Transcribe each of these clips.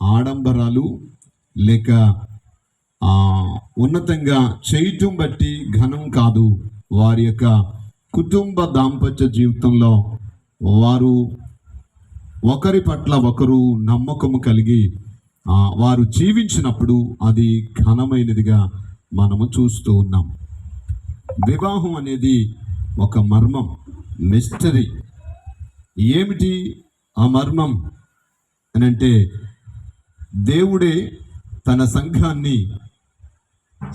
ఆడంబరాలు లేక ఉన్నతంగా చేయటం బట్టి ఘనం కాదు. వారి యొక్క కుటుంబ దాంపత్య జీవితంలో వారు ఒకరి పట్ల ఒకరు నమ్మకము కలిగి వారు జీవించినప్పుడు అది ఘనమైనదిగా మనము చూస్తూ ఉన్నాం. వివాహం అనేది ఒక మర్మం మిస్టరీ ఏమిటి ఆ మర్మం? అని అంటే దేవుడే తన సంఘాన్ని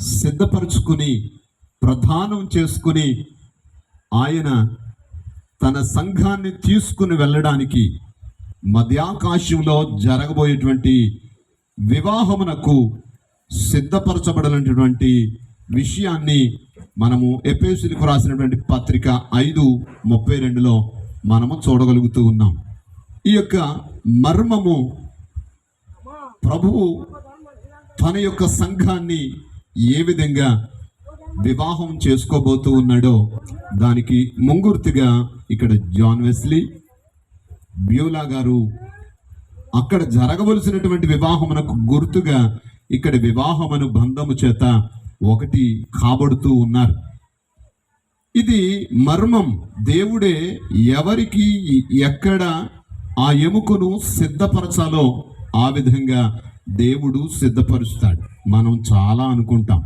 సిద్ధపరచుకుని ప్రధానం చేసుకుని ఆయన తన సంఘాన్ని తీసుకుని వెళ్ళడానికి మధ్యాకాశంలో జరగబోయేటువంటి వివాహమునకు సిద్ధపరచబడినటువంటి విషయాన్ని మనము ఎపేసులకు రాసినటువంటి పత్రిక ఐదు ముప్పై రెండులో మనము చూడగలుగుతూ ఉన్నాం. ఈ యొక్క మర్మము ప్రభువు తన యొక్క సంఘాన్ని ఏ విధంగా వివాహం చేసుకోబోతూ ఉన్నాడో దానికి ముంగుర్తిగా ఇక్కడ జాన్ వెస్లీ బ్యూలా గారు అక్కడ జరగవలసినటువంటి వివాహమునకు గుర్తుగా ఇక్కడ వివాహమును బంధము చేత ఒకటి కాబడుతూ ఉన్నారు. ఇది మర్మం. దేవుడే ఎవరికి ఎక్కడ ఆ ఎముకను సిద్ధపరచాలో ఆ విధంగా దేవుడు సిద్ధపరుస్తాడు. మనం చాలా అనుకుంటాం.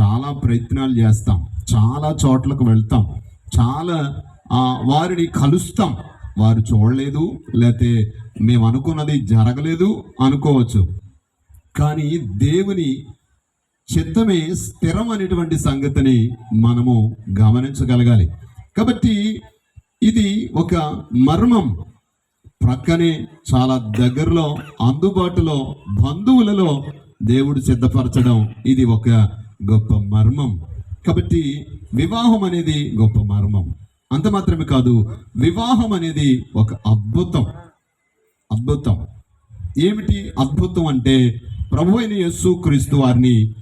చాలా ప్రయత్నాలు చేస్తాం. చాలా చోట్లకు వెళ్తాం. చాలా వారిని కలుస్తాం. వారు చూడలేదు లేకపోతే మేము అనుకున్నది జరగలేదు అనుకోవచ్చు. కానీ దేవుని చిత్తమే స్థిరం అనేటువంటి సంగతిని మనము గమనించగలగాలి. కాబట్టి ఇది ఒక మర్మం. ప్రక్కనే చాలా దగ్గరలో అందుబాటులో బంధువులలో దేవుడు సిద్ధపరచడం ఇది ఒక గొప్ప మర్మం. కాబట్టి వివాహం అనేది గొప్ప మర్మం. అంత మాత్రమే కాదు వివాహం అనేది ఒక అద్భుతం. అద్భుతం. ఏమిటి అద్భుతం అంటే ప్రభు అయిన యస్సు క్రీస్తు వారిని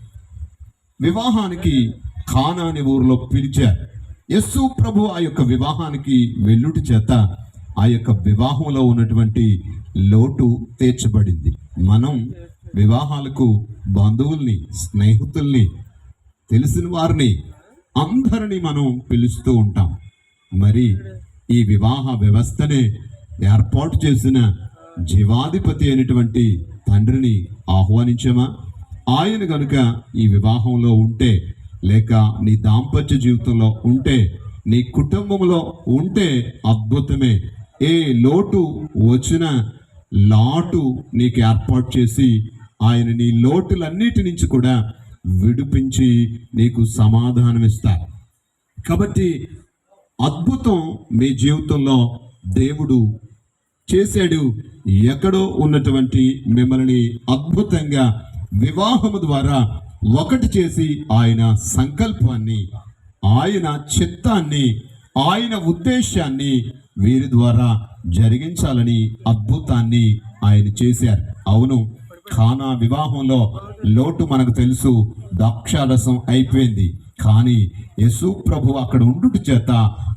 వివాహానికి ఖానా అనే ఊరిలో పిలిచారు. యస్సు ప్రభు ఆ యొక్క వివాహానికి వెల్లుటి చేత ఆ యొక్క వివాహంలో ఉన్నటువంటి లోటు తీర్చబడింది. మనం వివాహాలకు బంధువుల్ని స్నేహితుల్ని తెలిసిన వారిని అందరిని మనం పిలుస్తూ ఉంటాం. మరి ఈ వివాహ వ్యవస్థనే ఏర్పాటు చేసిన జీవాధిపతి అయినటువంటి తండ్రిని ఆహ్వానించామా? ఆయన గనుక ఈ వివాహంలో ఉంటే లేక నీ దాంపత్య జీవితంలో ఉంటే నీ కుటుంబంలో ఉంటే అద్భుతమే. ఏ లోటు వచ్చిన లాటు నీకు ఏర్పాటు చేసి ఆయన నీ లోటులన్నిటి నుంచి కూడా విడిపించి నీకు సమాధానం ఇస్తారు. కాబట్టి అద్భుతం మీ జీవితంలో దేవుడు చేశాడు. ఎక్కడో ఉన్నటువంటి మిమ్మల్ని అద్భుతంగా వివాహము ద్వారా ఒకటి చేసి ఆయన సంకల్పాన్ని ఆయన చిత్తాన్ని ఆయన ఉద్దేశాన్ని వీరి ద్వారా జరిగించాలని అద్భుతాన్ని ఆయన చేశారు. అవును ఖానా వివాహంలో లోటు మనకు తెలుసు ద్రాక్షారసం అయిపోయింది. కానీ యశు ప్రభు అక్కడ ఉండుట చేత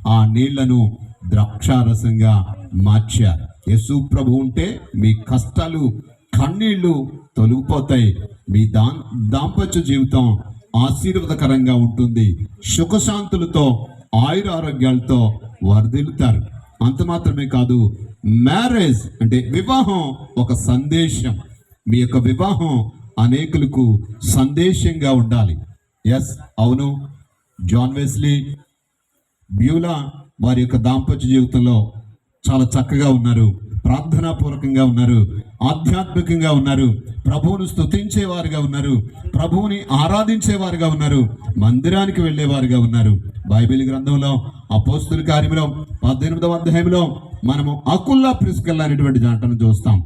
ఆ నీళ్ళను ద్రాక్షారసంగా మార్చారు. యశు ప్రభు ఉంటే మీ కష్టాలు కన్నీళ్ళు తొలగిపోతాయి. మీ దా దాంపత్య జీవితం ఆశీర్వాదకరంగా ఉంటుంది. సుఖశాంతులతో ఆయుర ఆరోగ్యాలతో వర్ధిల్లుతారు. అంత మాత్రమే కాదు మ్యారేజ్ అంటే వివాహం ఒక సందేశం. మీ యొక్క వివాహం అనేకులకు సందేశంగా ఉండాలి. ఎస్ అవును. జాన్ వెస్లీ బ్యూలా వారి యొక్క దాంపత్య జీవితంలో చాలా చక్కగా ఉన్నారు. ప్రార్థనాపూర్వకంగా ఉన్నారు ఆధ్యాత్మికంగా ఉన్నారు ప్రభువును స్తుతించేవారుగా ఉన్నారు ప్రభువుని ఆరాధించేవారుగా ఉన్నారు మందిరానికి వెళ్ళేవారుగా ఉన్నారు. బైబిల్ గ్రంథంలో అపోస్తుల కార్యంలో పద్దెనిమిదవ అధ్యాయంలో మనము అకుల్లా ప్రిస్కల్ అనేటువంటి చూస్తాం.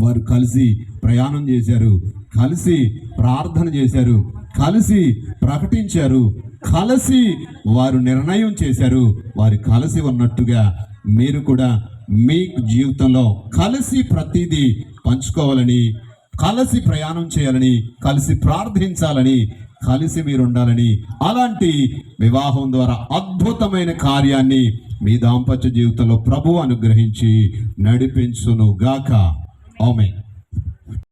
వారు కలిసి ప్రయాణం చేశారు కలిసి ప్రార్థన చేశారు కలిసి ప్రకటించారు కలిసి వారు నిర్ణయం చేశారు. వారు కలిసి ఉన్నట్టుగా మీరు కూడా మీ జీవితంలో కలిసి ప్రతిదీ పంచుకోవాలని కలిసి ప్రయాణం చేయాలని కలిసి ప్రార్థించాలని కలిసి మీరు ఉండాలని అలాంటి వివాహం ద్వారా అద్భుతమైన కార్యాన్ని మీ దాంపత్య జీవితంలో ప్రభు అనుగ్రహించి నడిపించును గాక ఆమె